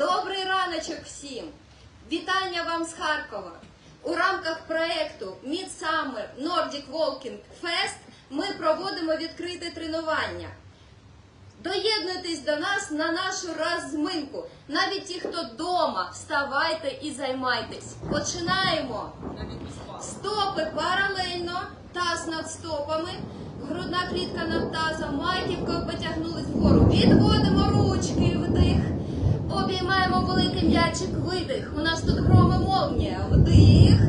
Добрий раночок всім! Вітання вам з Харкова! У рамках проекту Midsummer Nordic Walking Fest ми проводимо відкрите тренування. Доєднуйтесь до нас на нашу розминку. Навіть ті, хто вдома, вставайте і займайтесь. Починаємо! Стопи паралельно, таз над стопами, грудна клітка над тазом, маківкою потягнулись вгору. Відводимо ручки, вдих. Обіймаємо м'ячик, видих. У нас тут громи молнія. Вдих.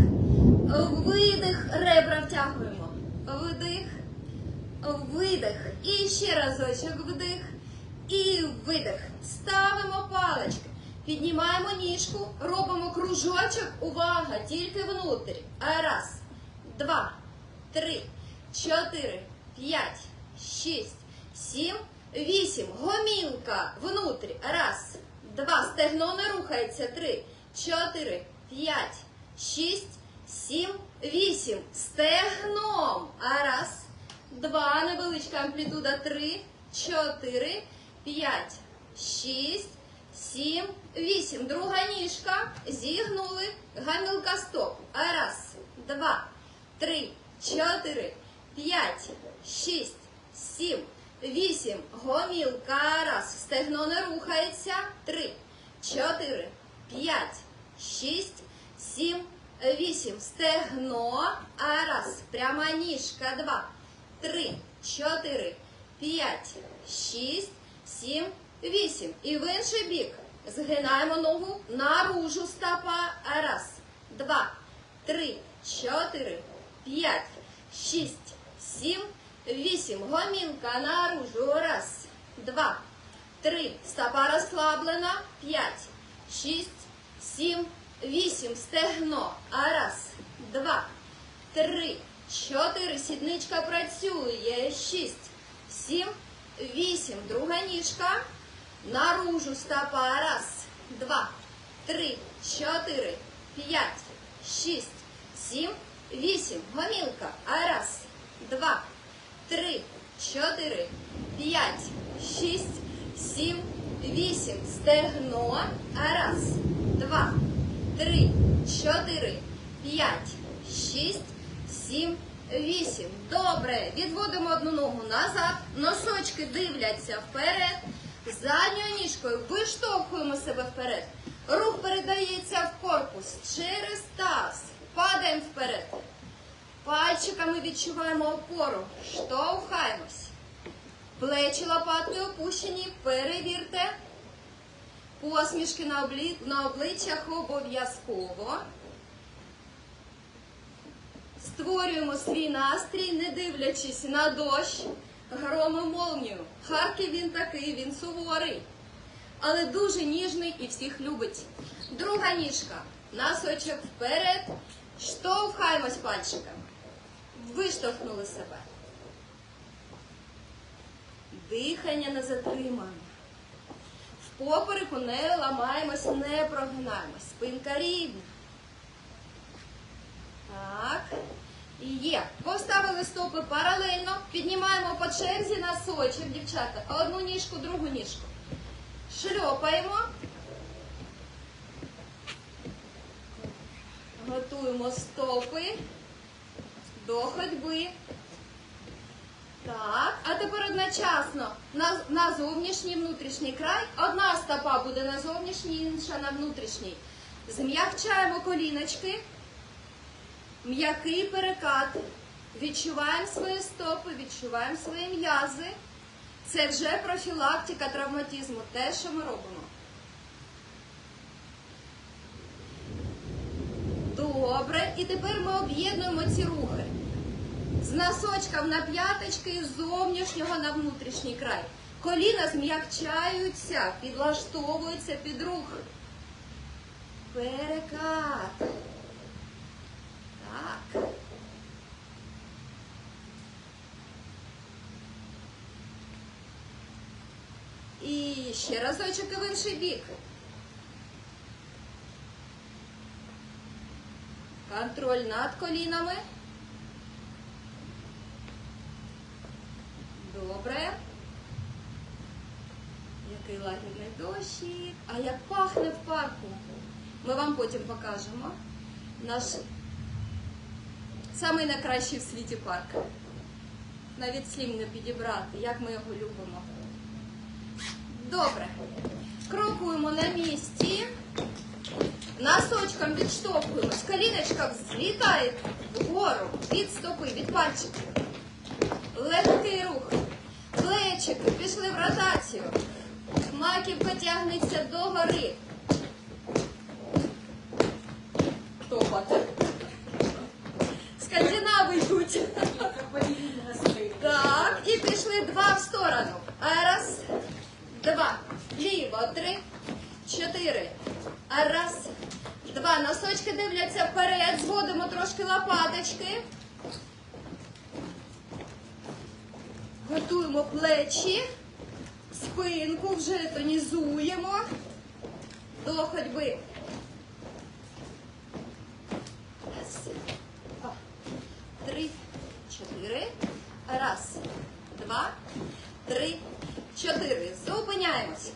Видих. Ребра втягуємо. Вдих. Видих. І ще разочок вдих. І видих. Ставимо палички. Піднімаємо ніжку, робимо кружочок. Увага! Тільки внутрі. Раз, два, три, чотири, п'ять, шість, сім, вісім. Гомілка внутрі. Раз, два. Стегно не рухається. Три, чотири, п'ять, шість, сім, вісім. Стегном. А раз, два. Невеличка амплітуда. Три, чотири, п'ять, шість. Сім, вісім. Друга ніжка. Зігнули. Гамілка стоп. А Раз, два, три, чотири, п'ять, шість, сім, вісім. Гомілка. Раз. Стегно не рухається. Три, чотири, п'ять, шість, сім, вісім. Стегно. А раз. Пряма ніжка. Два, три, чотири, п'ять, шість, сім, вісім. І в інший бік. Згинаємо ногу наружу стопа. Раз, два, три, чотири, п'ять, шість, сім, вісім. Гомінка наружу. Раз, два, три. Стопа розслаблена. П'ять, шість, сім, вісім. Стегно. Раз, два, три, чотири. Сідничка працює. Шість, сім, вісім. Друга ніжка. Наружу стопа. Раз, два, три, чотири, п'ять, шість, сім, вісім. Гомілка. Раз, два, три, чотири, п'ять, шість, сім, вісім. Стегно. Раз, два, три, чотири, п'ять, шість, сім, вісім. Добре. Відводимо одну ногу назад. Носочки дивляться вперед. Задньою ніжкою виштовхуємо себе вперед. Рух передається в корпус через таз. Падаємо вперед. Пальчиками відчуваємо опору. Штовхаємось. Плечі лопатки опущені. Перевірте. Посмішки на, облі... на обличчях обов'язково. Створюємо свій настрій, не дивлячись на дощ, гром і молнію. Харків він такий, він суворий, але дуже ніжний і всіх любить. Друга ніжка. Носочок вперед. Штовхаємось пальчиками. Виштовхнули себе. Дихання не затримуємо. В попереку не ламаємось, не прогинаємось. Спинка рівна. Так. Є. Поставили стопи паралельно. Піднімаємо по черзі носочок, дівчата. Одну ніжку, другу ніжку. Шльопаємо. Готуємо стопи до ходьби. Так, а тепер одночасно на, на зовнішній внутрішній край. Одна стопа буде на зовнішній, інша на внутрішній. Зм'ягчаємо коліночки. М'який перекат. Відчуваємо свої стопи, відчуваємо свої м'язи. Це вже профілактика травматизму, те, що ми робимо. Добре. І тепер ми об'єднуємо ці рухи. З носочком на п'яточки, з зовнішнього на внутрішній край. Коліна зм'якчаються, підлаштовуються під рух. Перекат. Так. І ще разочок і в інший бік. Контроль над колінами. Добре. Який лагідний дощик. А як пахне в парку, ми вам потім покажемо. Наш самий найкращий в світі парк. Навіть слів не підібрати, як ми його любимо. Добре. Крокуємо на місці. Носочком відштовхуємось. Коліночка злітає вгору від стопи, від пальчиків. Легкий рух. Плечики пішли в ротацію. Маківка тягнеться догори. Топати. Скандинави йдуть. Так, і пішли два в сторону. Раз, два. Ліво, три, чотири. Раз, два. Носочки дивляться вперед. Зводимо трошки лопаточки. Готуємо плечі. Спинку вже тонізуємо до ходьби. Раз, три, чотири. Раз, два, три, чотири. Зупиняємось.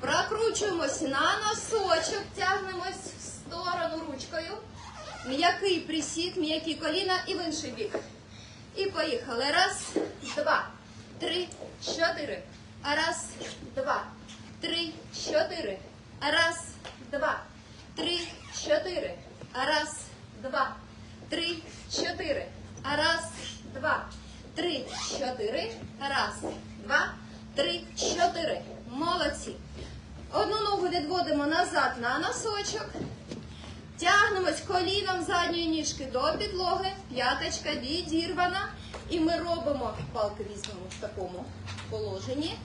Прокручуємось на носочок, тягнемось в сторону ручкою. М'який присід, м'які коліна і в інший бік. І поїхали. Раз, два, три, чотири. Раз, два, три, чотири. Раз, два, три, чотири. Раз, два, три, чотири. Раз, два, три, чотири. Раз, два, три, чотири. Молодці. Одну ногу відводимо назад на носочок. Тягнемось коліном задньої ніжки до підлоги, п'яточка відірвана. І ми робимо, палки візьмемо в такому положенні.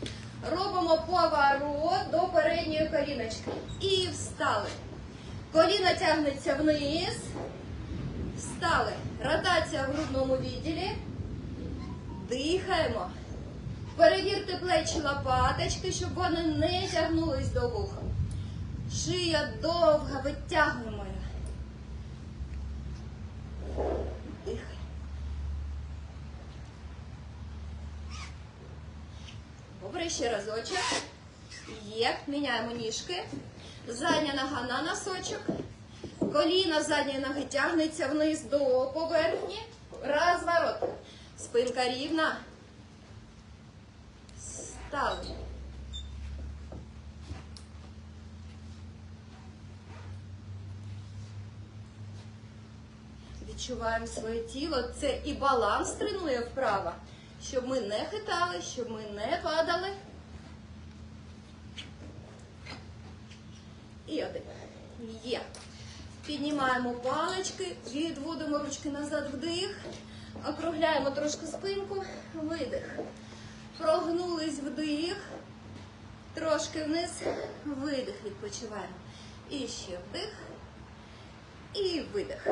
Робимо поворот до передньої коліночки. І встали. Коліно тягнеться вниз. Встали. Ротація в грудному відділі. Дихаємо. Перевірте плечі лопаточки, щоб вони не тягнулись до вуха. Шия довга, витягуємо Добре, ще разочок. Є. Міняємо ніжки. Задня нога на носочок. Коліна задньої ноги тягнеться вниз до поверхні. Розворот. Спинка рівна. Стали. Відчуваємо своє тіло. Це і баланс тренує вправо, щоб ми не хитали, щоб ми не падали. І один. Є. Піднімаємо палички, відводимо ручки назад вдих, округляємо трошки спинку, видих. Прогнулись вдих, трошки вниз, видих, відпочиваємо. І ще вдих. І видих.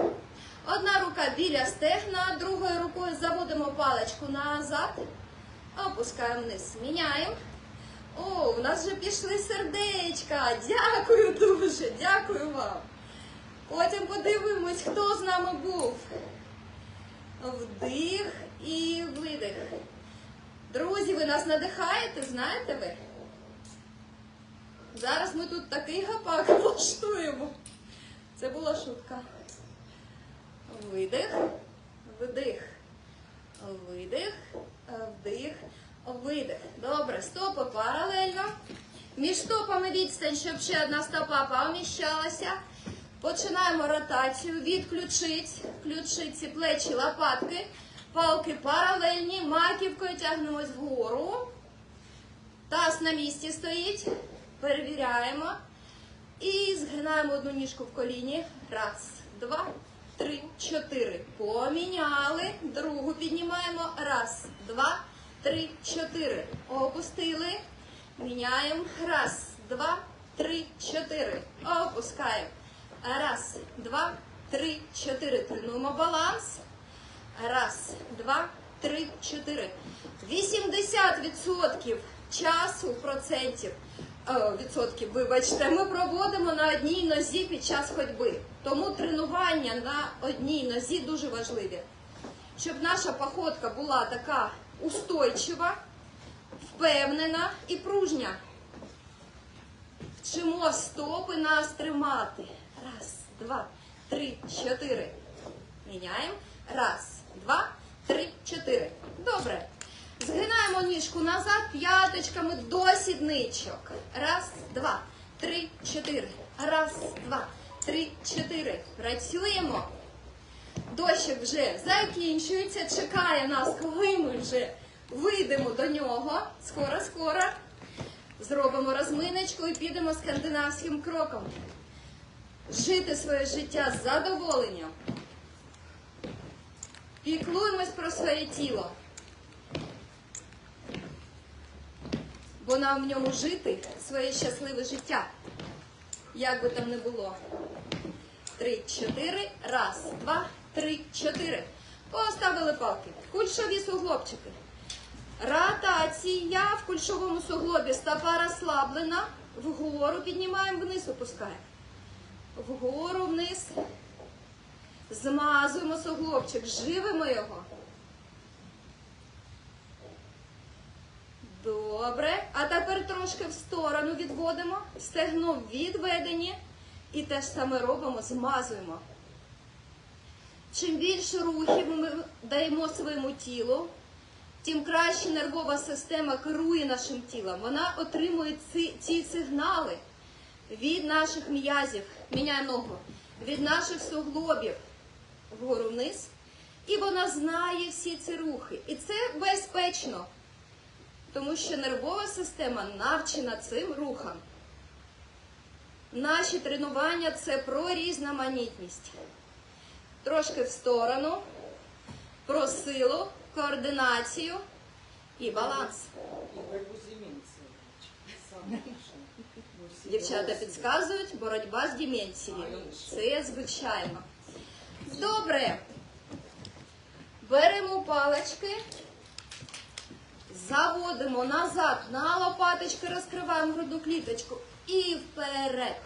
Одна рука біля стегна, другою рукою заводимо паличку назад, опускаємо вниз, міняємо. О, у нас вже пішли сердечка. Дякую дуже, дякую вам. Потім подивимось, хто з нами був. Вдих і видих. Друзі, ви нас надихаєте, знаєте ви? Зараз ми тут такий гапак влаштуємо. Це була шутка. Видих, вдих, видих, вдих, видих. Добре, стопи паралельно. Між стопами відстань, щоб ще одна стопа поміщалася. Починаємо ротацію. Відключить, включить ці плечі, лопатки. Палки паралельні, маківкою тягнемось вгору. Таз на місці стоїть. Перевіряємо. І згинаємо одну ніжку в коліні. Раз, два, три, чотири. Поміняли. Другу піднімаємо. Раз, два, три, чотири. Опустили. Міняємо. Раз, два, три, чотири. Опускаємо. Раз, два, три, чотири. Тренуємо баланс. Раз, два, три, чотири. 80% часу процентів. е, Відсотків, вибачте, ми проводимо на одній нозі під час ходьби. Тому тренування на одній нозі дуже важливі. Щоб наша походка була така устойчива, впевнена і пружня. Вчимо стопи нас тримати. Раз, два, три, чотири. Міняємо. Раз, два, три, чотири. Добре. Згинаємо назад п'яточками до сідничок. Раз, два, три, чотири. Раз, два, три, чотири. Працюємо. Дощик вже закінчується, чекає нас, коли ми вже вийдемо до нього. Скоро, скоро. Зробимо розминочку і підемо скандинавським кроком. Жити своє життя з задоволенням. Піклуємось про своє тіло. Бо нам в ньому жити своє щасливе життя. Як би там не було. Три, чотири. Раз, два, три, чотири. Поставили палки. Кульшові суглобчики. Ротація в кульшовому суглобі. Стопа розслаблена. Вгору піднімаємо, вниз опускаємо. Вгору, вниз. Змазуємо суглобчик, живимо його. Добре. А тепер трошки в сторону відводимо. Стегно відведені. І те ж саме робимо, змазуємо. Чим більше рухів ми даємо своєму тілу, тим краще нервова система керує нашим тілом. Вона отримує ці, ці сигнали від наших м'язів, міняє ногу, від наших суглобів вгору вниз. І вона знає всі ці рухи. І це безпечно, тому що нервова система навчена цим рухам. Наші тренування це про різноманітність. Трошки в сторону, про силу, координацію і баланс. Дівчата підказують боротьба з деменцією. Це звичайно. Добре. Беремо палички, заводимо назад на лопаточки, розкриваємо грудну кліточку і вперед.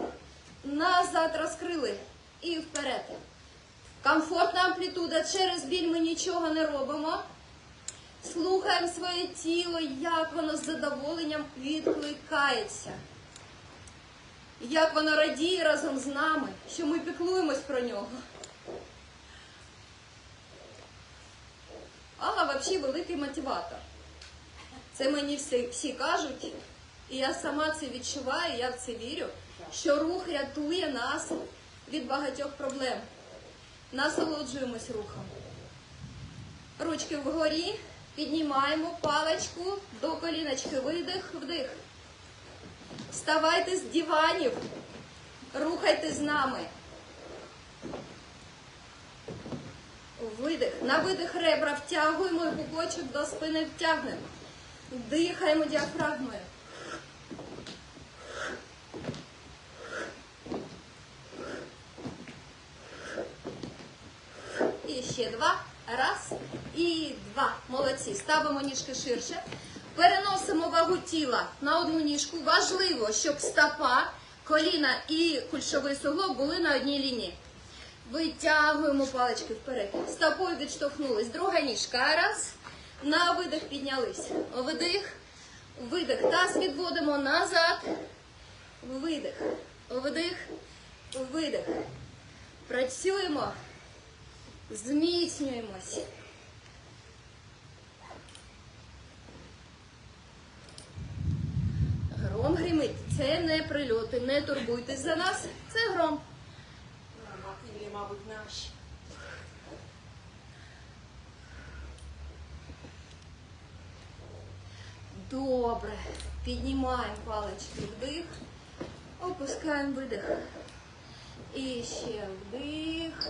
Назад розкрили і вперед. Комфортна амплітуда. Через біль ми нічого не робимо. Слухаємо своє тіло, як воно з задоволенням відкликається. Як воно радіє разом з нами, що ми піклуємось про нього. Алла взагалі великий мотиватор. Це мені всі, всі кажуть, і я сама це відчуваю, я в це вірю, що рух рятує нас від багатьох проблем. Насолоджуємось рухом. Ручки вгорі, піднімаємо паличку до коліночки. Видих, вдих. Вставайте з диванів, рухайте з нами. Видих. На видих ребра втягуємо і пупочок до спини втягнемо. Дихаємо діафрагмою. І ще два. Раз і два. Молодці. Ставимо ніжки ширше. Переносимо вагу тіла на одну ніжку. Важливо, щоб стопа, коліна і кульшовий суглоб були на одній лінії. Витягуємо палички вперед. Стопою відштовхнулись. Друга ніжка. Раз. На видих піднялись. Вдих. Видих. Таз відводимо назад. Видих. Вдих. Видих. Працюємо. Зміцнюємось. Гром гримить. Це не прильоти. Не турбуйтесь за нас. Це гром. Мабуть, наш. Добре. Піднімаємо палички вдих. Опускаємо видих. І ще вдих.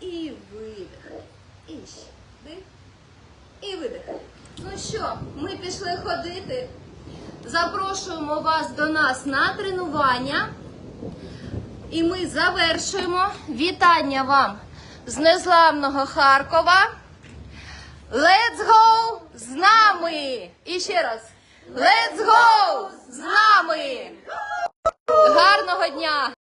І видих. І ще вдих. І видих. Ну що, ми пішли ходити. Запрошуємо вас до нас на тренування. І ми завершуємо. Вітання вам з незламного Харкова. Let's go з нами! І ще раз. Let's go з нами! Гарного дня!